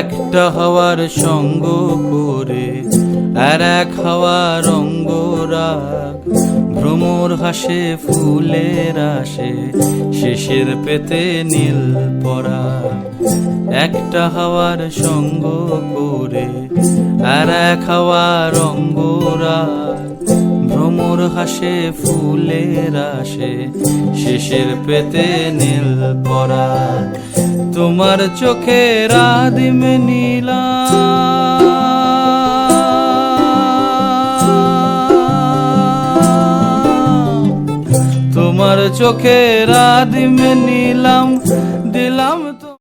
একটা হাওয়ার সঙ্গ করে আর এক হাওয়ার অঙ্গরা ভ্রমর হাসে ফুলের আসে শেষের পেতে নীল পরা। একটা হাওয়ার সঙ্গ করে আর এক হাওয়ার অঙ্গরাগ ভ্রমর হাসে ফুলের আসে শেষের পেতে নীল পরা। তোমার চোখে রাদিম নীলা তোমার চোখে রাদিম নিলাম দিলাম